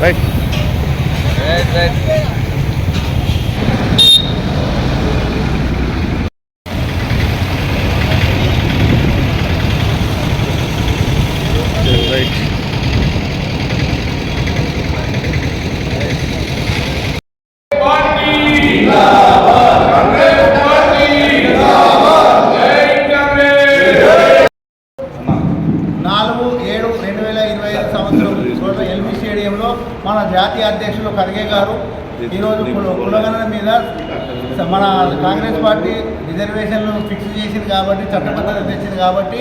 Right right right ఈరోజు LB స్టేడియంలో మన జాతీయ అధ్యక్షులు ఖర్గే గారు ఈరోజు కుల- కులగణన మీద మన కాంగ్రెస్ పార్టీ రిజర్వేషన్లు ఫిక్స్ చేసింది కాబట్టి చట్టబద్ధత తెచ్చింది కాబట్టి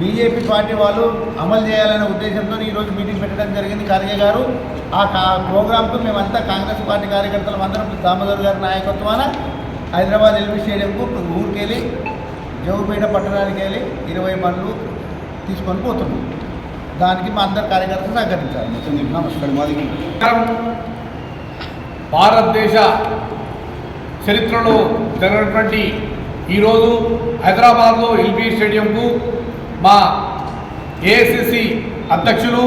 బీజేపీ పార్టీ వాళ్ళు అమలు చేయాలనే ఉద్దేశంతో ఈరోజు మీటింగ్ పెట్టడం జరిగింది ఖర్గే గారు. ఆ కా ప్రోగ్రాంకు మేమంతా కాంగ్రెస్ పార్టీ కార్యకర్తలు అందరం దామోదర్ గారి నాయకత్వాన హైదరాబాద్ ఎల్బీ స్టేడియంకు ఊరికెళ్ళి జోగుపేట పట్టణానికి వెళ్ళి ఇరవై పనులు తీసుకొని పోతున్నాం. దానికి మా అందరు కార్యకర్తలు సహకరించాలి నమస్కారం. నమస్కారం. భారతదేశ చరిత్రలో జరిగినటువంటి ఈరోజు హైదరాబాద్లో ఎల్బీ స్టేడియంకు మా ఏఐసిసి అధ్యక్షులు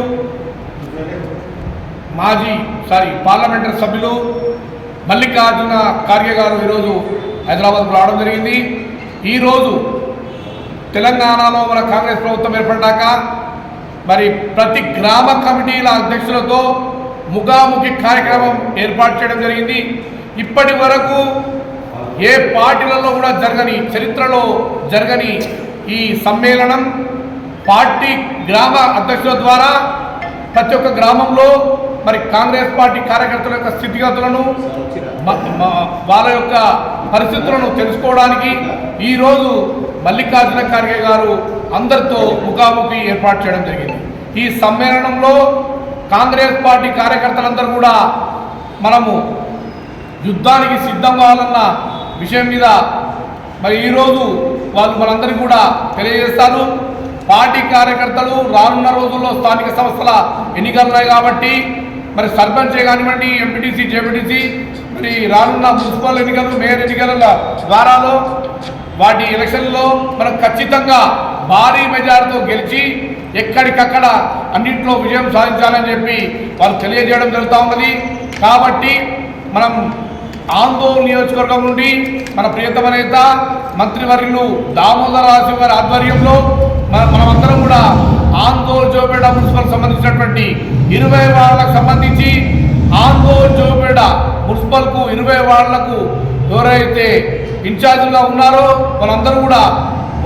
మాజీ సారీ పార్లమెంటరీ సభ్యులు మల్లికార్జున ఖార్గే గారు ఈరోజు హైదరాబాద్కు రావడం జరిగింది. ఈరోజు తెలంగాణలో మన కాంగ్రెస్ ప్రభుత్వం ఏర్పడ్డాక మరి ప్రతి గ్రామ కమిటీల అధ్యక్షులతో ముఖాముఖి కార్యక్రమం ఏర్పాటు చేయడం జరిగింది. ఇప్పటి వరకు ఏ పార్టీలలో కూడా జరగని చరిత్రలో జరగని ఈ సమ్మేళనం పార్టీ గ్రామ అధ్యక్షుల ద్వారా ప్రతి ఒక్క గ్రామంలో మరి కాంగ్రెస్ పార్టీ కార్యకర్తల యొక్క స్థితిగతులను వాళ్ళ యొక్క పరిస్థితులను తెలుసుకోవడానికి ఈరోజు మల్లికార్జున ఖార్గే గారు అందరితో ముఖాముఖి ఏర్పాటు చేయడం జరిగింది. ఈ సమ్మేళనంలో కాంగ్రెస్ పార్టీ కార్యకర్తలందరూ కూడా మనము యుద్ధానికి సిద్ధం కావాలన్న విషయం మీద మరి ఈరోజు వాళ్ళు మనందరికీ కూడా తెలియజేస్తారు. పార్టీ కార్యకర్తలు రానున్న రోజుల్లో స్థానిక సంస్థల ఎన్నికలున్నాయి కాబట్టి మరి సర్పంచ్ కానివ్వండి ఎంపీటీసీ జేపీటీసీ మరి రానున్న మున్సిపల్ ఎన్నికలు మేయర్ ఎన్నికల ద్వారాలో వాటి ఎలక్షన్లో మనం ఖచ్చితంగా భారీ మెజార్టీతో గెలిచి ఎక్కడికక్కడ అన్నింటిలో విజయం సాధించాలని చెప్పి వాళ్ళు తెలియజేయడం జరుగుతూ ఉన్నది. కాబట్టి మనం ఆందోళన నియోజకవర్గం నుండి మన ప్రియతమ నేత మంత్రివర్యులు దామోదర రాజు గారి ఆధ్వర్యంలో మనమందరం కూడా ఆందోళన జోపేట మున్సిపల్ సంబంధించినటువంటి ఇరవై వార్డులకు సంబంధించి ఆందోళన జోపేట మున్సిపల్కు ఇరవై వార్డులకు ఎవరైతే ఇన్ఛార్జిగా ఉన్నారో వాళ్ళందరూ కూడా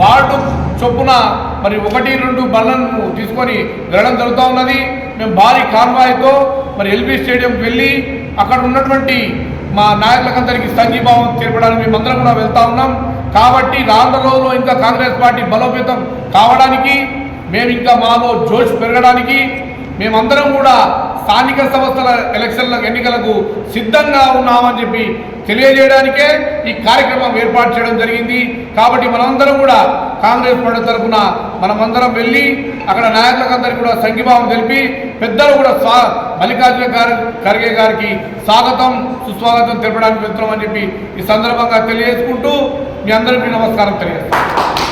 వార్డు చొప్పున మరి ఒకటి రెండు బళ్ళను తీసుకొని వెళ్ళడం జరుగుతూ ఉన్నది. మేము భారీ కాన్వాయ్తో మరి ఎల్బీ స్టేడియంకి వెళ్ళి అక్కడ ఉన్నటువంటి మా నాయకులకందరికీ సంఘీభావం తెలపడానికి మేమందరం కూడా వెళ్తా ఉన్నాం. కాబట్టి రాను రోజుల్లో ఇంకా కాంగ్రెస్ పార్టీ బలోపేతం కావడానికి మేము ఇంకా మాలో జోష్ పెరగడానికి మేమందరం కూడా స్థానిక సంస్థల ఎలక్షన్ల ఎన్నికలకు సిద్ధంగా ఉన్నామని చెప్పి తెలియజేయడానికే ఈ కార్యక్రమం ఏర్పాటు చేయడం జరిగింది. కాబట్టి మనమందరం కూడా కాంగ్రెస్ పార్టీ తరఫున మనమందరం వెళ్ళి అక్కడ నాయకులకందరికీ కూడా సంఘీభావం తెలిపి పెద్దలు కూడా స్వా మల్లికార్జున గారి ఖర్గే గారికి స్వాగతం సుస్వాగతం తెలపడానికి వెళ్తున్నామని చెప్పి ఈ సందర్భంగా తెలియజేసుకుంటూ మీ అందరికీ నమస్కారం తెలియజేస్తాను